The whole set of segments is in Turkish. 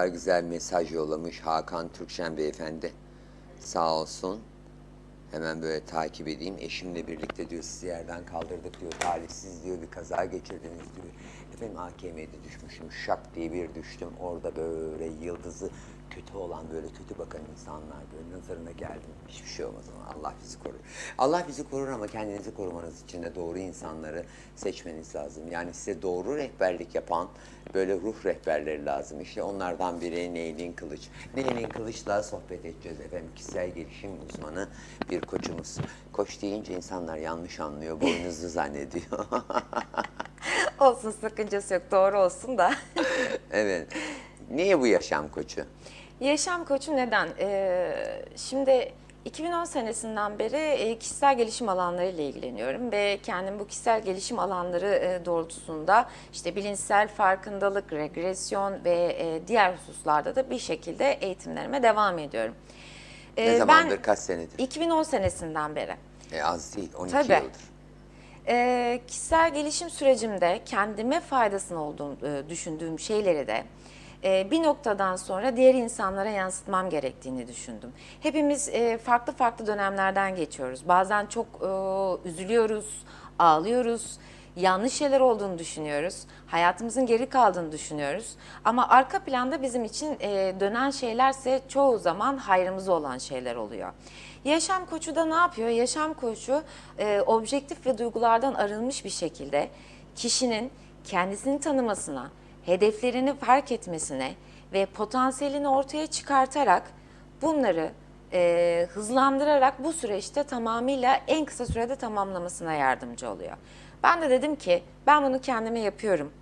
Kadar güzel mesaj yollamış Hakan Türkşen beyefendi. Sağ olsun. Hemen böyle takip edeyim. Eşimle birlikte diyor sizi yerden kaldırdık diyor. Talihsiz diyor bir kaza geçirdiniz diyor. Efendim AKM'de düşmüşüm. Şak diye bir düştüm. Orada böyle yıldızı kötü olan böyle kötü bakan insanlar böyle nazarına geldim. Hiçbir şey olmaz ama Allah bizi korur. Allah bizi korur ama kendinizi korumanız için de doğru insanları seçmeniz lazım. Yani size doğru rehberlik yapan böyle ruh rehberleri lazım. İşte onlardan biri Neylin Kılıç. Neylin Kılıç'la sohbet edeceğiz efendim. Kişisel gelişim uzmanı bir koçumuz. Koç deyince insanlar yanlış anlıyor, boynuzlu zannediyor. Olsun sakıncası yok doğru olsun da. evet. Niye bu yaşam koçu? Yaşam koçu neden? Ee, şimdi 2010 senesinden beri e, kişisel gelişim alanlarıyla ilgileniyorum ve kendim bu kişisel gelişim alanları e, doğrultusunda işte bilinçsel farkındalık, regresyon ve e, diğer hususlarda da bir şekilde eğitimlerime devam ediyorum. Ne Ee, zamandır, kaç senedir? 2010 senesinden beri. E, az değil, 12 Tabii. yıldır. Ee, kişisel gelişim sürecimde kendime faydasını olduğunu e, düşündüğüm şeyleri de e, bir noktadan sonra diğer insanlara yansıtmam gerektiğini düşündüm. Hepimiz e, farklı farklı dönemlerden geçiyoruz. Bazen çok e, üzülüyoruz, ağlıyoruz, yanlış şeyler olduğunu düşünüyoruz. Hayatımızın geri kaldığını düşünüyoruz. Ama arka planda bizim için e, dönen şeylerse çoğu zaman hayrımıza olan şeyler oluyor. Yaşam koçu da ne yapıyor? Yaşam koçu objektif ve duygulardan arınmış bir şekilde kişinin kendisini tanımasına, hedeflerini fark etmesine ve potansiyelini ortaya çıkartarak bunları e, hızlandırarak bu süreçte tamamıyla en kısa sürede tamamlamasına yardımcı oluyor. Ben de dedim ki ben bunu kendime yapıyorum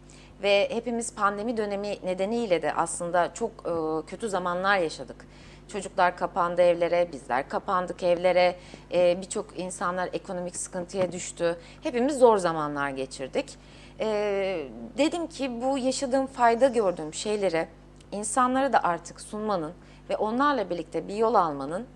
ve hepimiz pandemi dönemi nedeniyle de aslında çok e, kötü zamanlar yaşadık. Çocuklar kapandı evlere, bizler kapandık evlere, e, birçok insanlar ekonomik sıkıntıya düştü. Hepimiz zor zamanlar geçirdik. E, dedim ki bu yaşadığım fayda gördüğüm şeyleri insanlara da artık sunmanın ve onlarla birlikte bir yol almanın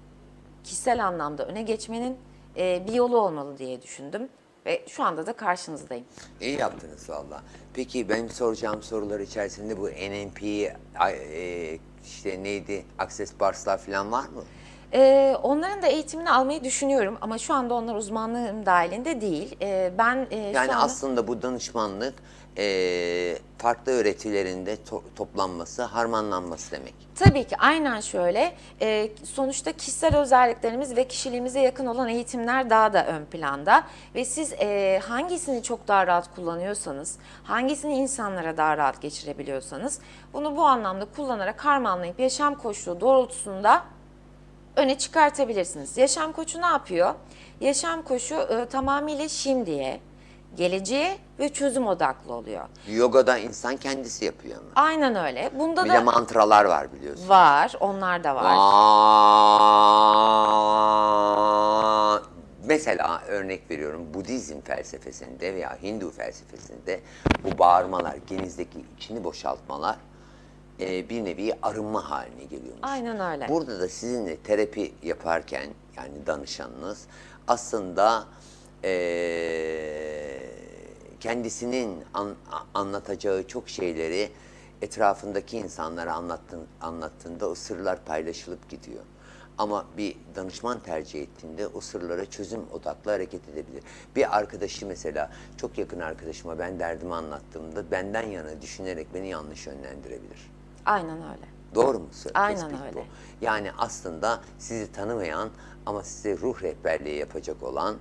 kişisel anlamda öne geçmenin e, bir yolu olmalı diye düşündüm ve şu anda da karşınızdayım. İyi yaptınız valla. Peki benim soracağım sorular içerisinde bu NNP, e, işte neydi, Access Bars'lar falan var mı? Ee, onların da eğitimini almayı düşünüyorum ama şu anda onlar uzmanlığım dahilinde değil. Ee, ben e, Yani anda... aslında bu danışmanlık e, farklı öğretilerinde to- toplanması, harmanlanması demek. Tabii ki aynen şöyle. Ee, sonuçta kişisel özelliklerimiz ve kişiliğimize yakın olan eğitimler daha da ön planda. Ve siz e, hangisini çok daha rahat kullanıyorsanız, hangisini insanlara daha rahat geçirebiliyorsanız bunu bu anlamda kullanarak harmanlayıp yaşam koçluğu doğrultusunda öne çıkartabilirsiniz. Yaşam koçu ne yapıyor? Yaşam koçu e, tamamıyla şimdiye, geleceğe ve çözüm odaklı oluyor. Yogada insan kendisi yapıyor ama. Aynen öyle. Bunda Bir da de mantralar var biliyorsun. var, onlar da var. Aa, Mesela örnek veriyorum Budizm felsefesinde veya Hindu felsefesinde bu bağırmalar, genizdeki içini boşaltmalar e, bir nevi arınma haline geliyormuş. Aynen öyle. Burada da sizinle terapi yaparken yani danışanınız aslında e, kendisinin an- anlatacağı çok şeyleri etrafındaki insanlara anlattın, anlattığında o sırlar paylaşılıp gidiyor. Ama bir danışman tercih ettiğinde o sırlara çözüm odaklı hareket edebilir. Bir arkadaşı mesela çok yakın arkadaşıma ben derdimi anlattığımda benden yana düşünerek beni yanlış yönlendirebilir. Aynen öyle. Doğru mu? Aynen tespit öyle. bu? Yani aslında sizi tanımayan ama size ruh rehberliği yapacak olan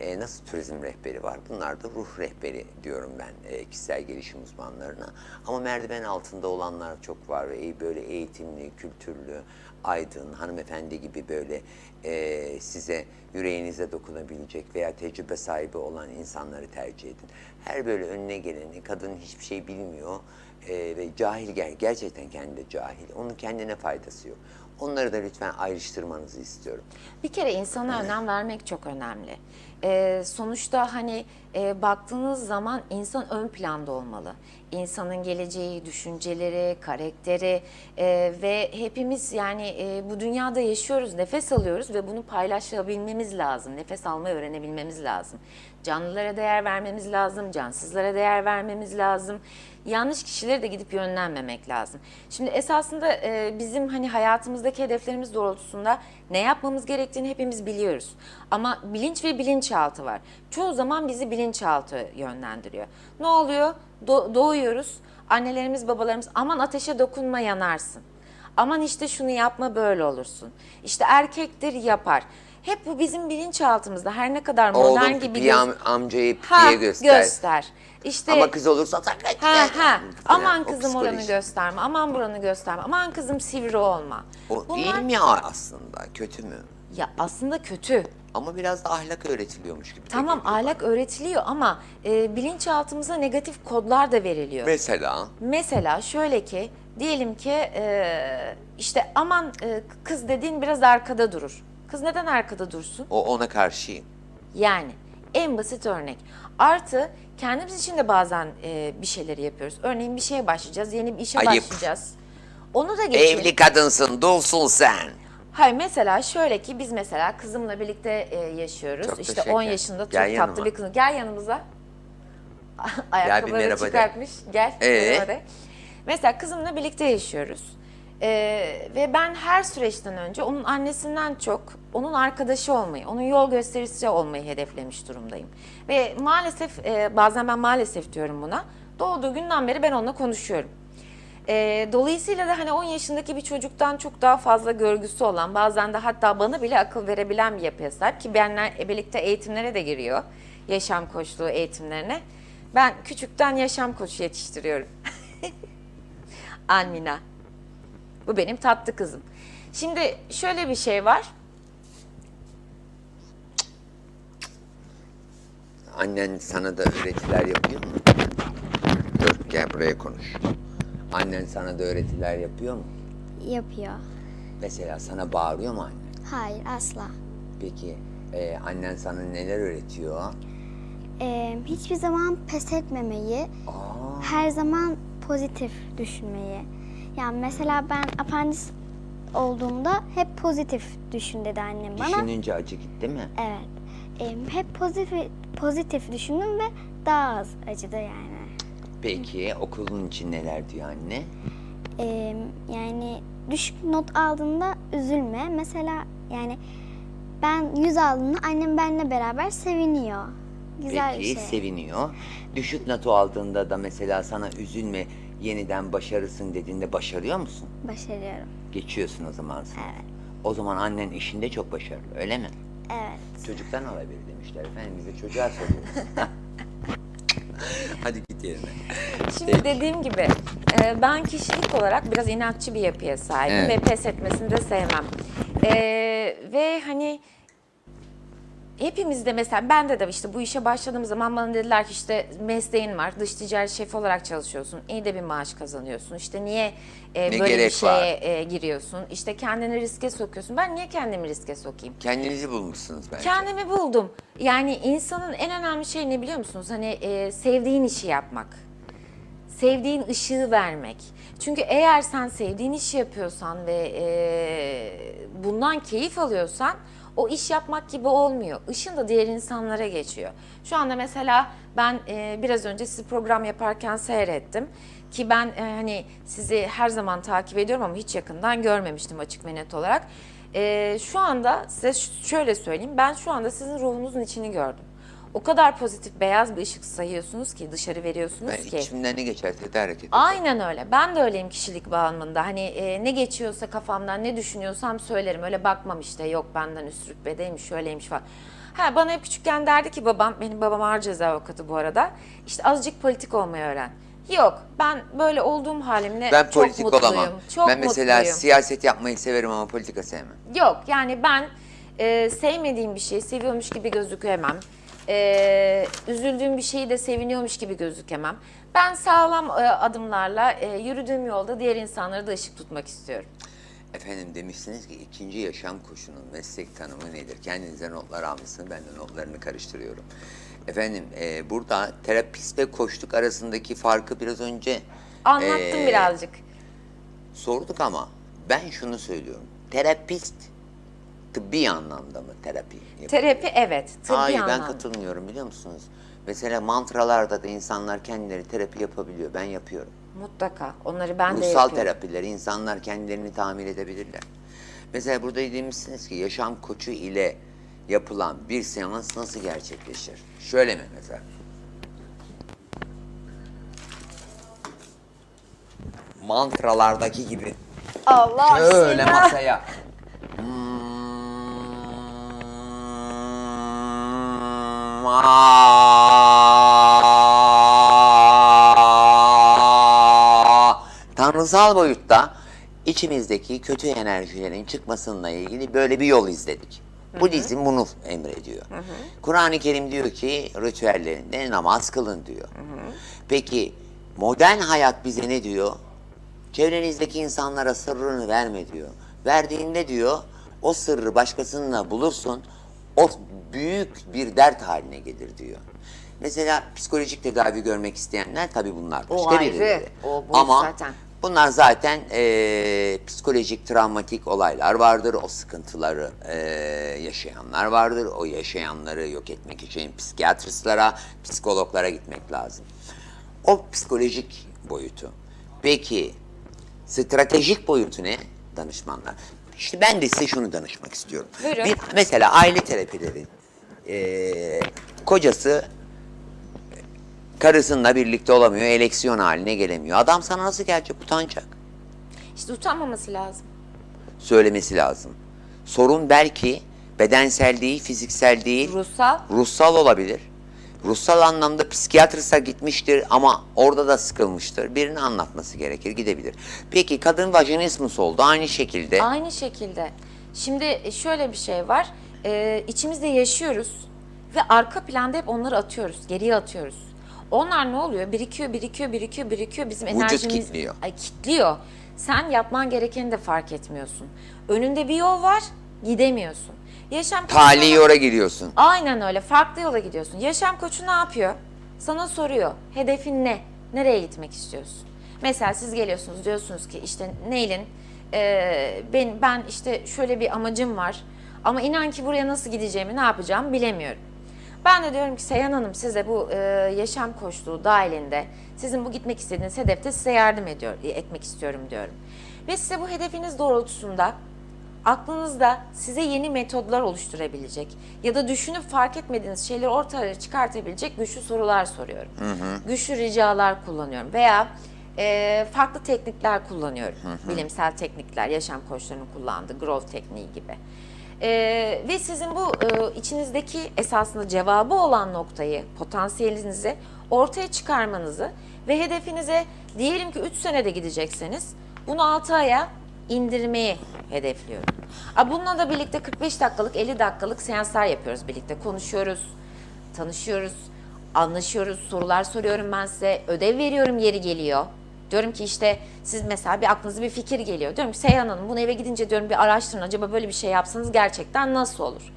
e, nasıl turizm rehberi var? Bunlar da ruh rehberi diyorum ben e, kişisel gelişim uzmanlarına. Ama merdiven altında olanlar çok var. E, böyle eğitimli, kültürlü, aydın, hanımefendi gibi böyle e, size yüreğinize dokunabilecek veya tecrübe sahibi olan insanları tercih edin. Her böyle önüne geleni, kadın hiçbir şey bilmiyor e, ve cahil gel gerçekten kendi de cahil. Onun kendine faydası yok. Onları da lütfen ayrıştırmanızı istiyorum. Bir kere insana önem vermek çok önemli. Ee, sonuçta hani e, baktığınız zaman insan ön planda olmalı. İnsanın geleceği, düşünceleri, karakteri e, ve hepimiz yani e, bu dünyada yaşıyoruz, nefes alıyoruz ve bunu paylaşabilmemiz lazım. Nefes almayı öğrenebilmemiz lazım. Canlılara değer vermemiz lazım, cansızlara değer vermemiz lazım. Yanlış kişilere de gidip yönlenmemek lazım. Şimdi esasında e, bizim hani hayatımızdaki hedeflerimiz doğrultusunda ne yapmamız gerektiğini hepimiz biliyoruz. Ama bilinç ve bilinçaltı var. Çoğu zaman bizi bilinçaltı yönlendiriyor. Ne oluyor? Do- doğuyoruz. Annelerimiz, babalarımız aman ateşe dokunma yanarsın. Aman işte şunu yapma böyle olursun. İşte erkektir yapar. Hep bu bizim bilinçaltımızda her ne kadar modern Oğlum gibi pipi göz- am- amcayı pipiye göster. göster. İşte Ama kız olursa sakın. ha ha aman O kızım oranı psikoloji. gösterme. Aman buranı gösterme. Aman kızım sivri olma. O Bunlar iyi mi ya aslında? Kötü mü? ya aslında kötü. Ama biraz da ahlak öğretiliyormuş gibi. de Tamam geliyor ahlak öğretiliyor ama e, bilinçaltımıza negatif kodlar da veriliyor. Mesela Mesela şöyle ki diyelim ki e, işte aman e, kız dediğin biraz arkada durur. Kız neden arkada dursun? o ona karşıyım. Yani en basit örnek. Artı kendimiz için de bazen e, bir şeyleri yapıyoruz. Örneğin bir şeye başlayacağız, yeni bir işe Ayıp. başlayacağız. Onu da geçelim. Evli kadınsın, dulsun sen. Hayır mesela şöyle ki biz mesela kızımla birlikte e, yaşıyoruz. Çok işte teşekkür. 10 yaşında çok Gel tatlı yanıma. bir kız. Gel yanımıza. Ayakkabıları merhaba de. çıkartmış. Gel. Ee? merhaba de. Mesela kızımla birlikte yaşıyoruz. Ee, ve ben her süreçten önce onun annesinden çok onun arkadaşı olmayı, onun yol göstericisi olmayı hedeflemiş durumdayım. Ve maalesef e, bazen ben maalesef diyorum buna. Doğduğu günden beri ben onunla konuşuyorum. Ee, dolayısıyla da hani 10 yaşındaki bir çocuktan çok daha fazla görgüsü olan, bazen de hatta bana bile akıl verebilen bir yapıya sahip ki benler birlikte eğitimlere de giriyor. Yaşam koçluğu eğitimlerine. Ben küçükten yaşam koçu yetiştiriyorum. Almina. Bu benim tatlı kızım. Şimdi şöyle bir şey var. Annen sana da öğretiler yapıyor mu? Dur gel buraya konuş. Annen sana da öğretiler yapıyor mu? Yapıyor. Mesela sana bağırıyor mu annen? Hayır asla. Peki e, annen sana neler öğretiyor? Ee, hiçbir zaman pes etmemeyi, Aa, her zaman pozitif düşünmeyi. Yani mesela ben apandis olduğumda hep pozitif düşün dedi annem bana. düşününce acı gitti mi? Evet. Ee, hep pozitif pozitif düşündüm ve daha az acıdı yani. Peki okulun için neler diyor anne? Ee, yani düşük not aldığında üzülme. Mesela yani ben 100 aldığımda annem benimle beraber seviniyor. Güzel Peki bir şey. seviniyor. Düşük notu aldığında da mesela sana üzülme yeniden başarısın dediğinde başarıyor musun? Başarıyorum. Geçiyorsun o zaman sınıfı. Evet. O zaman annen işinde çok başarılı öyle mi? Evet. Çocuktan alabilir demişler efendim biz de çocuğa soruyoruz. Hadi git yerine. Şimdi Peki. dediğim gibi e, ben kişilik olarak biraz inatçı bir yapıya sahibim Evet. ve pes etmesini de sevmem. E, ve hani hepimizde mesela bende de işte bu işe başladığım zaman bana dediler ki işte mesleğin var dış ticaret şefi olarak çalışıyorsun iyi de bir maaş kazanıyorsun işte niye e, Ne böyle bir gerek şeye var? e, giriyorsun işte kendini riske sokuyorsun ben niye kendimi riske sokayım? Kendinizi bulmuşsunuz bence. Kendimi buldum. Yani insanın en önemli şey ne biliyor musunuz? Hani e, sevdiğin işi yapmak. Sevdiğin ışığı vermek. Çünkü eğer sen sevdiğin işi yapıyorsan ve e, bundan keyif alıyorsan o iş yapmak gibi olmuyor. Işın da diğer insanlara geçiyor. Şu anda mesela ben e, biraz önce sizi program yaparken seyrettim. Ki ben e, hani sizi her zaman takip ediyorum ama hiç yakından görmemiştim açık ve net olarak. Ee, şu anda size şöyle söyleyeyim. Ben şu anda sizin ruhunuzun içini gördüm. O kadar pozitif beyaz bir ışık sayıyorsunuz ki dışarı veriyorsunuz Ben ki. içimden ne geçerse hareket ederim. Aynen öyle. Ben de öyleyim kişilik bağımında. Hani e, ne geçiyorsa kafamdan ne düşünüyorsam söylerim. Öyle bakmam işte yok benden üst rütbedeymiş şöyleymiş falan. Ha, bana hep küçükken derdi ki babam, benim babam ağır ceza avukatı bu arada. İşte azıcık politik olmayı öğren. Yok ben böyle olduğum halimle Ben çok politik mutluyum. olamam. Çok ben mesela mutluyum. siyaset yapmayı severim ama politika sevmem. Yok yani ben e, sevmediğim bir şeyi seviyormuş gibi gözükemem. E, üzüldüğüm bir şeyi de seviniyormuş gibi gözükemem. Ben sağlam e, adımlarla e, yürüdüğüm yolda diğer insanları da ışık tutmak istiyorum. Efendim demişsiniz ki ikinci yaşam koşunun meslek tanımı nedir? Kendinize notlar almışsınız, ben de notlarını karıştırıyorum. Efendim e, burada terapist ve koçluk arasındaki farkı biraz önce Anlattım e, birazcık. sorduk ama ben şunu söylüyorum. Terapist tıbbi anlamda mı terapi yapıyor? Terapi evet, tıbbi Hayır ben anlamda. katılmıyorum biliyor musunuz? Mesela mantralarda da insanlar kendileri terapi yapabiliyor. Ben yapıyorum. Mutlaka. Onları ben de Ruhsal yapıyorum. terapiler insanlar kendilerini tamir edebilirler. Mesela burada demişsiniz ki yaşam koçu ile yapılan bir seans nasıl gerçekleşir? Şöyle mi mesela? Mantralardaki gibi Allah şöyle seni. masaya. Tanrısal boyutta içimizdeki kötü enerjilerin çıkmasıyla ilgili böyle bir yol izledik. Budizm bunu emrediyor. Kur'an-ı Kerim diyor ki ritüellerinde namaz kılın diyor. Peki modern hayat bize ne diyor? Çevrenizdeki insanlara sırrını verme diyor. Verdiğinde diyor o sırrı başkasınınla bulursun o büyük bir dert haline gelir diyor. Mesela psikolojik tedavi görmek isteyenler tabii bunlar O başka ayrı. birileri. O boyut Ama zaten. bunlar zaten eee, psikolojik travmatik olaylar vardır. O sıkıntıları eee, yaşayanlar vardır. O yaşayanları yok etmek için psikiyatristlara, psikologlara gitmek lazım. O psikolojik boyutu. Peki stratejik boyutu ne? Danışmanlar. İşte ben de size şunu danışmak istiyorum. Buyurun. Bir, mesela aile terapileri. Eee, kocası karısıyla birlikte olamıyor, eleksiyon haline gelemiyor. Adam sana nasıl gelecek? Utanacak. İşte utanmaması lazım. Söylemesi lazım. Sorun belki bedensel değil, fiziksel değil, Ruhsal. ruhsal olabilir. Ruhsal anlamda psikiyatrista gitmiştir ama orada da sıkılmıştır. Birini anlatması gerekir, gidebilir. Peki kadın vajinismus oldu aynı şekilde. Aynı şekilde. Şimdi şöyle bir şey var. Ee, içimizde yaşıyoruz ve arka planda hep onları atıyoruz. Geriye atıyoruz. Onlar ne oluyor? Birikiyor, birikiyor, birikiyor, birikiyor. Bizim Vücut enerjimiz... kilitliyor. Ay, kilitliyor. Sen yapman gerekeni de fark etmiyorsun. Önünde bir yol var, gidemiyorsun. Yaşam Tali yora giriyorsun. Aynen öyle. Farklı yola gidiyorsun. Yaşam koçu ne yapıyor? Sana soruyor. Hedefin ne? Nereye gitmek istiyorsun? Mesela siz geliyorsunuz diyorsunuz ki işte Neylin e, ben, ben işte şöyle bir amacım var ama inan ki buraya nasıl gideceğimi ne yapacağımı bilemiyorum. Ben de diyorum ki Seyhan Hanım size bu e, yaşam koçluğu dahilinde sizin bu gitmek istediğiniz hedefte size yardım ediyor, etmek istiyorum diyorum. Ve size bu hedefiniz doğrultusunda aklınızda size yeni metodlar oluşturabilecek ya da düşünüp fark etmediğiniz şeyleri ortaya çıkartabilecek güçlü sorular soruyorum. Güçlü ricalar kullanıyorum veya e, farklı teknikler kullanıyorum. Bilimsel teknikler, yaşam koçlarının kullandığı growth tekniği gibi. E, ve sizin bu e, içinizdeki esasında cevabı olan noktayı, potansiyelinizi ortaya çıkarmanızı ve hedefinize diyelim ki 3 senede gidecekseniz bunu 6 aya indirmeyi hedefliyorum. A, Bununla da birlikte 45 dakikalık 50 dakikalık seanslar yapıyoruz birlikte. Konuşuyoruz, tanışıyoruz, anlaşıyoruz, sorular soruyorum ben size, ödev veriyorum yeri geliyor. Diyorum ki işte siz mesela bir aklınıza bir fikir geliyor. Diyorum ki Seyhan Hanım bunu eve gidince diyorum bir araştırın acaba böyle bir şey yapsanız gerçekten nasıl olur?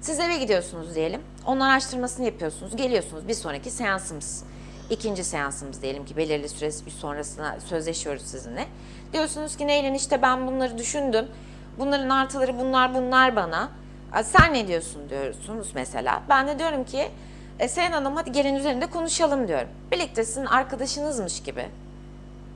Siz eve gidiyorsunuz diyelim. Onun araştırmasını yapıyorsunuz. Geliyorsunuz bir sonraki seansımız. ikinci seansımız diyelim ki belirli süre sonrasına sözleşiyoruz sizinle. Diyorsunuz ki Neylin işte ben bunları düşündüm. Bunların artıları bunlar bunlar bana. "Aa, Sen ne diyorsun diyorsunuz mesela. Ben de diyorum ki e, Seyhan Hanım hadi gelin üzerinde konuşalım diyorum. Birlikte sizin arkadaşınızmış gibi.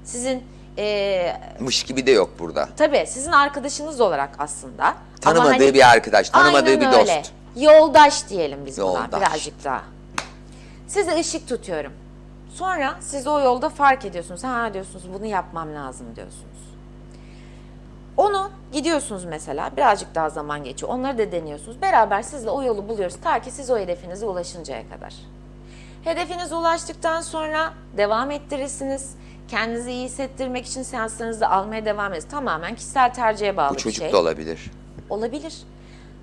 Sizin e, Mış gibi de yok burada. tabii sizin arkadaşınız olarak aslında. Tanımadığı hani- bir arkadaş, tanımadığı bir dost. öyle. Yoldaş diyelim biz buna Yoldaş. birazcık daha. Size ışık tutuyorum. Sonra siz o yolda fark ediyorsunuz. Ha diyorsunuz bunu yapmam lazım diyorsunuz. Onu gidiyorsunuz mesela birazcık daha zaman geçiyor. Onları da deniyorsunuz. Beraber sizle o yolu buluyoruz ta ki siz o hedefinize ulaşıncaya kadar. Hedefinize ulaştıktan sonra devam ettirirsiniz. Kendinizi iyi hissettirmek için seanslarınızı almaya devam ediniz. Tamamen kişisel tercihe bağlı Bu bir çocuk şey. da olabilir. Olabilir.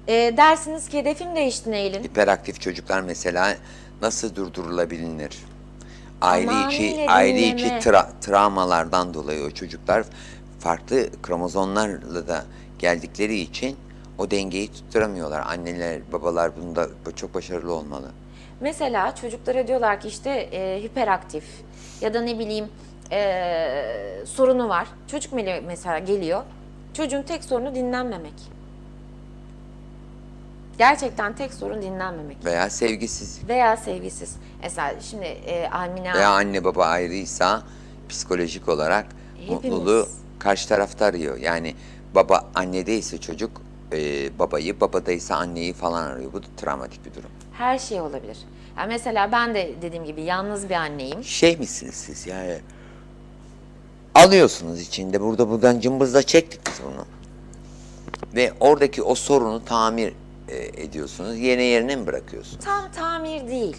Ee, dersiniz ki hedefim değişti Neylin. Hiperaktif çocuklar mesela nasıl durdurulabilir? Aile içi Tamamıyla aile içi dinleme. tra- travmalardan dolayı o çocuklar farklı kromozomlarla da geldikleri için o dengeyi tutturamıyorlar. Anneler, babalar bunda çok başarılı olmalı. Mesela çocuklara diyorlar ki işte e, hiperaktif ya da ne bileyim e, sorunu var. Çocuk mesela geliyor. Çocuğun tek sorunu dinlenmemek. Gerçekten tek sorun dinlenmemek. Veya sevgisiz. Veya sevgisiz. Mesela şimdi e, Almina Veya anne baba ayrıysa psikolojik olarak Hepimiz. mutluluğu karşı tarafta arıyor. Yani baba annedeyse çocuk e, babayı, babadaysa anneyi falan arıyor. Bu da travmatik bir durum. her şey olabilir. Yani mesela ben de dediğim gibi yalnız bir anneyim. Şey misiniz siz yani alıyorsunuz içinde burada buradan cımbızla çektik biz bunu. Ve oradaki o sorunu tamir e, ediyorsunuz. Yerine yerine mi bırakıyorsunuz? Tam tamir değil.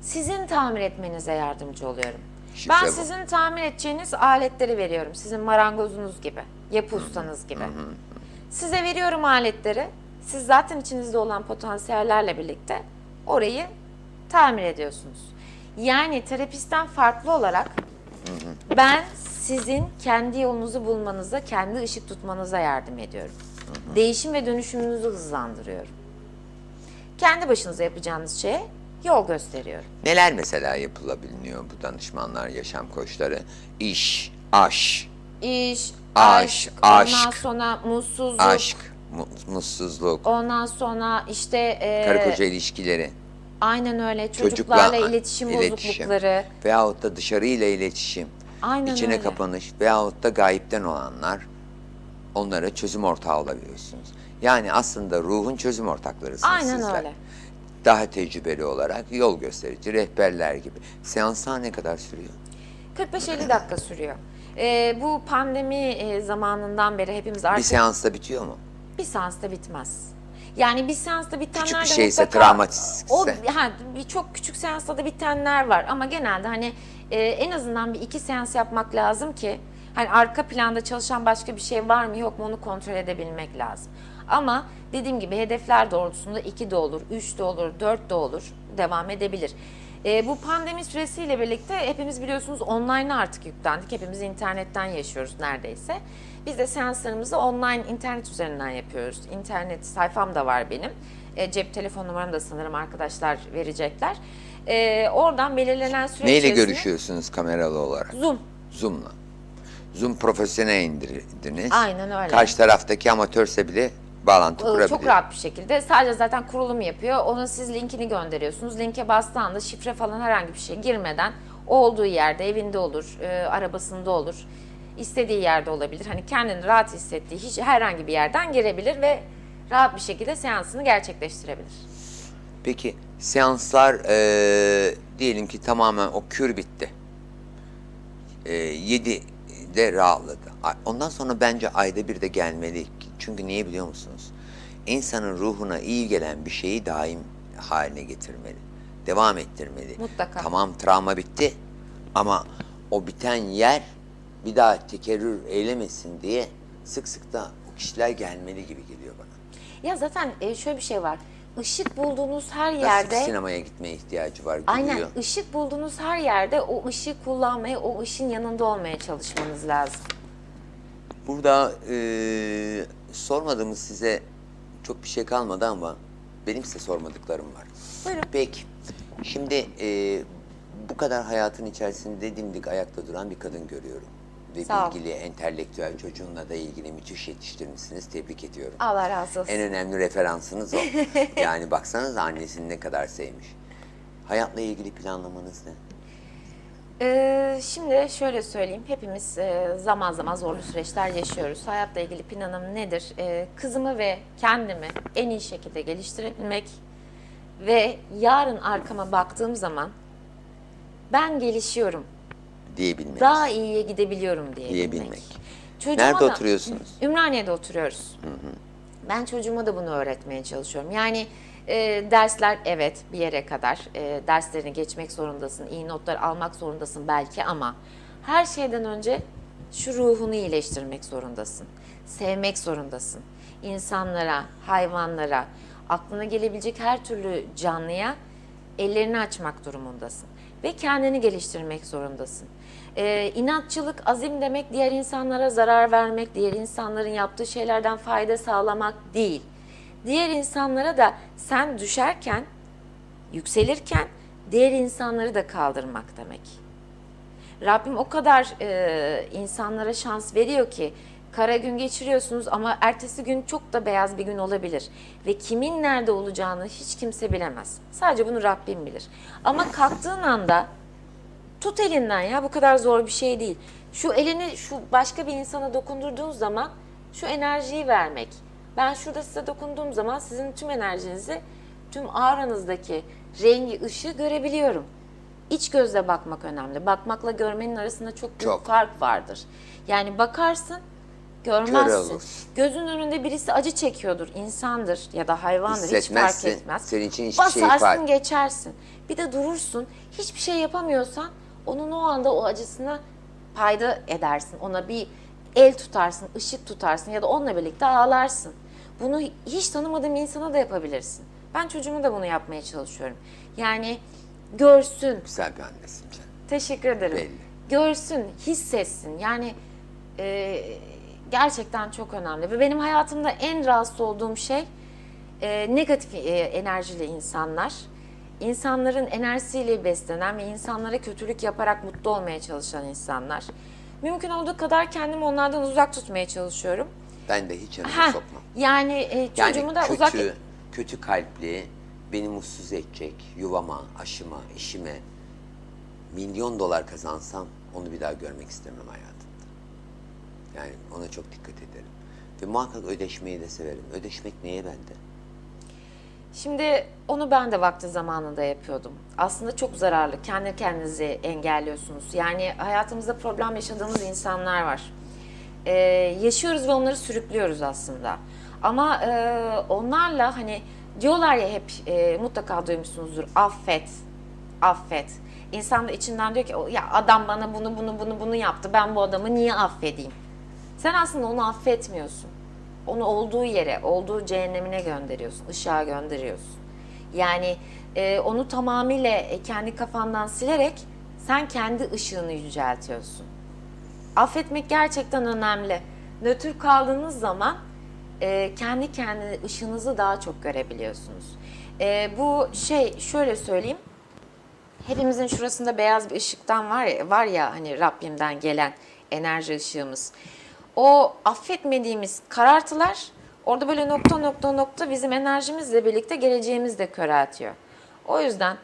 Sizin tamir etmenize yardımcı oluyorum. Şifre ben bu. sizin tamir edeceğiniz aletleri veriyorum. Sizin marangozunuz gibi, yapı ustanız gibi. Size veriyorum aletleri. Siz zaten içinizde olan potansiyellerle birlikte orayı tamir ediyorsunuz. Yani terapistten farklı olarak ben sizin kendi yolunuzu bulmanıza, kendi ışık tutmanıza yardım ediyorum. Değişim ve dönüşümünüzü hızlandırıyorum. Kendi başınıza yapacağınız şeye yol gösteriyorum. Neler mesela yapılabiliyor bu danışmanlar, yaşam koçları? İş, aş, İş, Aşk, aşk, ondan sonra mutsuzluk, aşk, mu- mutsuzluk, ondan sonra işte e, karı koca ilişkileri, aynen öyle çocukla çocuklarla iletişim, iletişim bozuklukları. veyahut da dışarıyla iletişim, Aynen içine öyle. kapanış veyahut da gayipten olanlar onlara çözüm ortağı olabiliyorsunuz. Yani aslında ruhun çözüm ortaklarısınız Aynen sizler. öyle. Daha tecrübeli olarak yol gösterici, rehberler gibi. Seanslar ne kadar sürüyor? 45-50 dakika sürüyor. E, bu pandemi e, zamanından beri hepimiz Bir artık seansta bitiyor mu? bir seansta bitmez. Yani bir seansta bitenler Küçük bir de şeyse, mutlaka- travmatikse. O ha, bir çok küçük seansta da bitenler var ama genelde hani e, en azından bir iki seans yapmak lazım ki hani arka planda çalışan başka bir şey var mı yok mu onu kontrol edebilmek lazım. Ama dediğim gibi hedefler doğrultusunda iki de olur, üç de olur, dört de olur devam edebilir. E, bu pandemi süresiyle birlikte hepimiz biliyorsunuz online'a artık yüklendik. Hepimiz internetten yaşıyoruz neredeyse. Biz de seanslarımızı online internet üzerinden yapıyoruz. İnternet sayfam da var benim. E, cep telefon numaramı da sanırım arkadaşlar verecekler. E, oradan belirlenen süre Neyle içerisinde- görüşüyorsunuz kameralı olarak? Zoom. Zoom'la. Zoom profesyonel indirdiniz. Aynen öyle. Karşı taraftaki amatörse bile bağlantı Ee, kurabiliyor. Çok rahat bir şekilde. Sadece zaten kurulum yapıyor. Ona siz linkini gönderiyorsunuz. Linke bastığı anda şifre falan herhangi bir şey girmeden o olduğu yerde, evinde olur, e, arabasında olur, istediği yerde olabilir. Hani kendini rahat hissettiği hiç herhangi bir yerden girebilir ve rahat bir şekilde seansını gerçekleştirebilir. Peki seanslar eee, diyelim ki tamamen o kür bitti. Eee 7 de rahatladı. Ondan sonra bence ayda bir de gelmeli. Çünkü niye biliyor musunuz? İnsanın ruhuna iyi gelen bir şeyi daim haline getirmeli. Devam ettirmeli. Mutlaka. Tamam travma bitti ama o biten yer bir daha tekerrür eylemesin diye sık sık da o kişiler gelmeli gibi geliyor bana. Ya zaten e, şöyle bir şey var. Işık bulduğunuz her Nasıl yerde sinemaya gitmeye ihtiyacı var Aynen gülüyor. ışık bulduğunuz her yerde o ışığı kullanmaya, o ışın yanında olmaya çalışmanız lazım. Burada eee, sormadığımız size çok bir şey kalmadı ama benim size sormadıklarım var. Buyurun. Peki, şimdi eee, bu kadar hayatın içerisinde dimdik ayakta duran bir kadın görüyorum. Ve Sağ ol. bilgili, entelektüel çocuğunla da ilgili müthiş yetiştirmişsiniz. Tebrik ediyorum. Allah razı olsun. En önemli referansınız o. yani baksanız annesini ne kadar sevmiş. Hayatla ilgili planlamanız ne? Ee, şimdi şöyle söyleyeyim. Hepimiz e, zaman zaman zorlu süreçler yaşıyoruz. Hayatla ilgili planım nedir? Ee, kızımı ve kendimi en iyi şekilde geliştirebilmek ve yarın arkama baktığım zaman ben gelişiyorum. Diyebilmeniz. Daha iyiye gidebiliyorum diye Diyebilmek. Çocuğuma Nerede da- oturuyorsunuz? Ümraniye'de oturuyoruz. Ben çocuğuma da bunu öğretmeye çalışıyorum. Yani e, dersler evet bir yere kadar e, derslerini geçmek zorundasın, iyi notlar almak zorundasın belki ama her şeyden önce şu ruhunu iyileştirmek zorundasın. Sevmek zorundasın. İnsanlara, hayvanlara, aklına gelebilecek her türlü canlıya ellerini açmak durumundasın. Ve kendini geliştirmek zorundasın. Ee, inatçılık, azim demek diğer insanlara zarar vermek, diğer insanların yaptığı şeylerden fayda sağlamak değil. Diğer insanlara da sen düşerken, yükselirken diğer insanları da kaldırmak demek. Rabbim o kadar e, insanlara şans veriyor ki kara gün geçiriyorsunuz ama ertesi gün çok da beyaz bir gün olabilir. Ve kimin nerede olacağını hiç kimse bilemez. Sadece bunu Rabbim bilir. Ama kalktığın anda tut elinden ya bu kadar zor bir şey değil. Şu elini şu başka bir insana dokundurduğun zaman şu enerjiyi vermek. Ben şurada size dokunduğum zaman sizin tüm enerjinizi, tüm auranızdaki rengi, ışığı görebiliyorum. İç gözle bakmak önemli. Bakmakla görmenin arasında çok büyük Çok. fark vardır. Yani bakarsın, görmezsin. olursun. Gözün önünde birisi acı çekiyordur, insandır ya da hayvandır hiç fark Hissetmezsin. etmez. Senin için hiçbir şey Basarsın ifade- geçersin. Bir de durursun. Hiçbir şey yapamıyorsan onun o anda o acısına payda edersin. Ona bir el tutarsın, ışık tutarsın ya da onunla birlikte ağlarsın. Bunu hiç tanımadığın bir insana da yapabilirsin. Ben çocuğuma da bunu yapmaya çalışıyorum. Yani görsün, Güzel bir annesin canım. Teşekkür ederim. Belli. Görsün, hissetsin. Yani e, gerçekten çok önemli. Ve benim hayatımda en rahatsız olduğum şey e, negatif e, enerjili insanlar. İnsanların enerjisiyle beslenen ve insanlara kötülük yaparak mutlu olmaya çalışan insanlar. Mümkün olduğu kadar kendimi onlardan uzak tutmaya çalışıyorum. Ben de hiç yanıma sokmam. yani e, Yani çocuğumu da kötü, uzak... kötü kalpli, beni mutsuz edecek, yuvama, aşıma, işime milyon dolar kazansam onu bir daha görmek istemem hayatımda. Yani ona çok dikkat ederim. Ve muhakkak ödeşmeyi de severim. Ödeşmek neye bende? Şimdi onu ben de vakti zamanında yapıyordum. Aslında çok zararlı. Kendi kendinizi engelliyorsunuz. Yani hayatımızda problem yaşadığımız insanlar var. Ee, yaşıyoruz ve onları sürüklüyoruz aslında. Ama e, onlarla hani diyorlar ya hep e, mutlaka duymuşsunuzdur. Affet, affet. İnsan da içinden diyor ki "O, ya adam bana bunu bunu bunu bunu yaptı. Ben bu adamı niye affedeyim? Sen aslında onu affetmiyorsun. Onu olduğu yere, olduğu cehennemine gönderiyorsun, ışığa gönderiyorsun. Yani e, onu tamamıyla e, kendi kafandan silerek sen kendi ışığını yüceltiyorsun. Affetmek gerçekten önemli. Nötr kaldığınız zaman e, kendi kendine ışığınızı daha çok görebiliyorsunuz. E, bu şey şöyle söyleyeyim. Hepimizin şurasında beyaz bir ışıktan var ya, var ya hani Rabbimden gelen enerji ışığımız. O affetmediğimiz karartılar orada böyle nokta nokta nokta bizim enerjimizle birlikte geleceğimizi de köreltiyor. O yüzden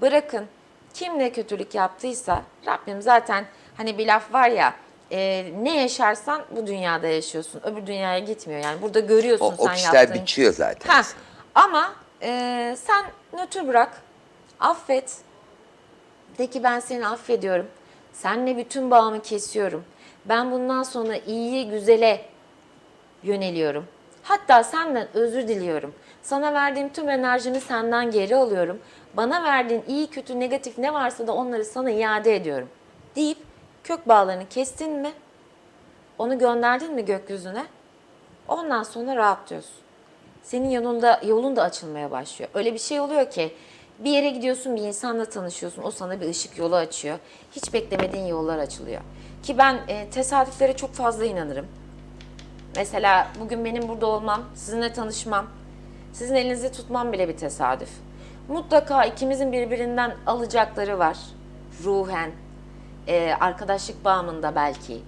bırakın kim ne kötülük yaptıysa Rabbim zaten hani bir laf var ya e, ne yaşarsan bu dünyada yaşıyorsun. Öbür dünyaya gitmiyor yani. Burada görüyorsun O, o sen kişiler yaptığın biçiyor zaten. Ha, ama e, sen nötr bırak, affet. De ki ben seni affediyorum. Seninle bütün bağımı kesiyorum. Ben bundan sonra iyiye, güzele yöneliyorum. Hatta senden özür diliyorum. Sana verdiğim tüm enerjimi senden geri alıyorum. Bana verdiğin iyi, kötü, negatif ne varsa da onları sana iade ediyorum. Deyip kök bağlarını kestin mi? Onu gönderdin mi gökyüzüne? Ondan sonra rahatlıyorsun senin yanında yolun da açılmaya başlıyor. Öyle bir şey oluyor ki bir yere gidiyorsun bir insanla tanışıyorsun o sana bir ışık yolu açıyor. Hiç beklemediğin yollar açılıyor. Ki ben e, tesadüflere çok fazla inanırım. Mesela bugün benim burada olmam, sizinle tanışmam, sizin elinizi tutmam bile bir tesadüf. Mutlaka ikimizin birbirinden alacakları var. Ruhen, e, arkadaşlık bağımında belki,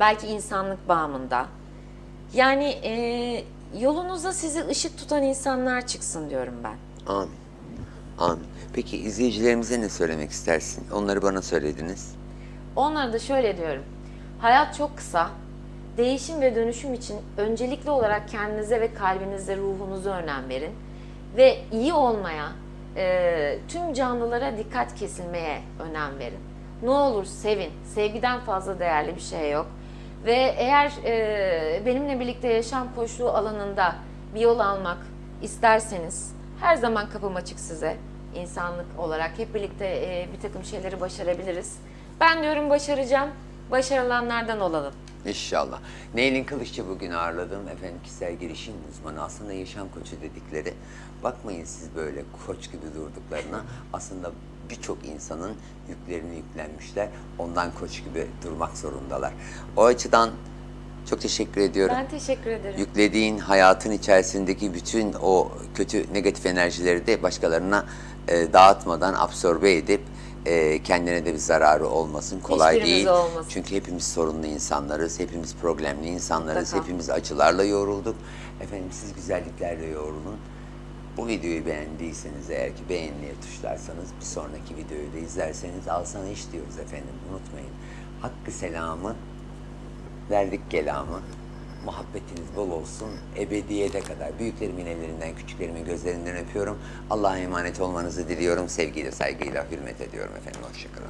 belki insanlık bağımında. Yani e, yolunuzda sizi ışık tutan insanlar çıksın diyorum ben. Amin. Amin. Peki izleyicilerimize ne söylemek istersin? Onları bana söylediniz. Onlara da şöyle diyorum. Hayat çok kısa. Değişim ve dönüşüm için öncelikli olarak kendinize ve kalbinize, ruhunuza önem verin. Ve iyi olmaya, e, tüm canlılara dikkat kesilmeye önem verin. Ne olur sevin. Sevgiden fazla değerli bir şey yok. Ve eğer e, benimle birlikte yaşam koşulu alanında bir yol almak isterseniz her zaman kapım açık size. İnsanlık olarak hep birlikte e, bir takım şeyleri başarabiliriz. Ben diyorum başaracağım. Başarılanlardan olalım. İnşallah. Neylin Kılıççı bugün ağırladım. Efendim kişisel gelişim uzmanı. Aslında yaşam koçu dedikleri. Bakmayın siz böyle koç gibi durduklarına. Aslında birçok insanın yüklerini yüklenmişler. Ondan koç gibi durmak zorundalar. O açıdan çok teşekkür ediyorum. Ben teşekkür ederim. Yüklediğin hayatın içerisindeki bütün o kötü negatif enerjileri de başkalarına e, dağıtmadan absorbe edip Ee, kendine de bir zararı olmasın. Kolay Hiçbirimize değil. olmasın. Çünkü hepimiz sorunlu insanlarız, hepimiz problemli insanlarız, Mutlaka. hepimiz acılarla yoğrulduk. Efendim siz güzelliklerle yoğrulun. Bu videoyu beğendiyseniz eğer ki beğenmeye tuşlarsanız bir sonraki videoyu da izlerseniz al sana iş diyoruz efendim unutmayın. Hakkı selamı verdik kelamı. Muhabbetiniz bol olsun. Ebediyete kadar. Büyüklerimin ellerinden, küçüklerimin gözlerinden öpüyorum. Allah'a emanet olmanızı diliyorum. Sevgiyle, saygıyla hürmet ediyorum efendim. Hoşçakalın.